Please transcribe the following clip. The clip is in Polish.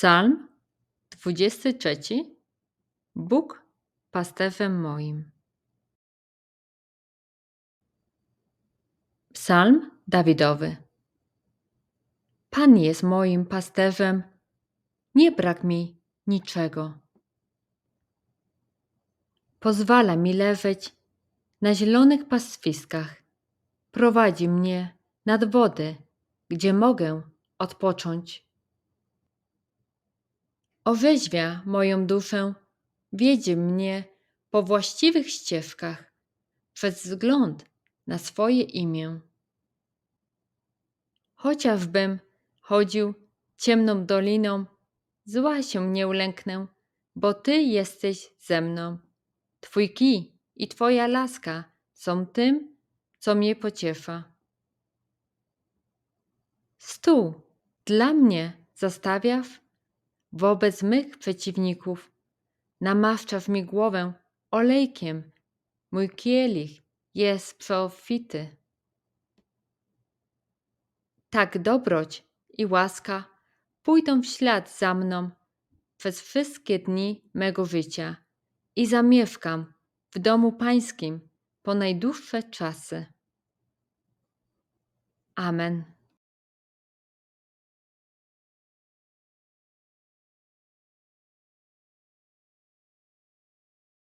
Psalm 23. Bóg pasterzem moim. Psalm Dawidowy. Pan jest moim pasterzem, nie brak mi niczego. Pozwala mi leżeć na zielonych pastwiskach. Prowadzi mnie nad wody, gdzie mogę odpocząć. Orzeźwia moją duszę, wiedzie mnie po właściwych ścieżkach, przez wzgląd na swoje imię. Chociażbym chodził ciemną doliną, zła się nie ulęknę, bo Ty jesteś ze mną. Twój kij i Twoja laska są tym, co mnie pociesza. Stół dla mnie zastawiasz wobec mych przeciwników. Namaszczasz mi głowę olejkiem, mój kielich jest przeobfity. Tak dobroć i łaska pójdą w ślad za mną przez wszystkie dni mego życia i zamieszkam w domu pańskim po najdłuższe czasy. Amen.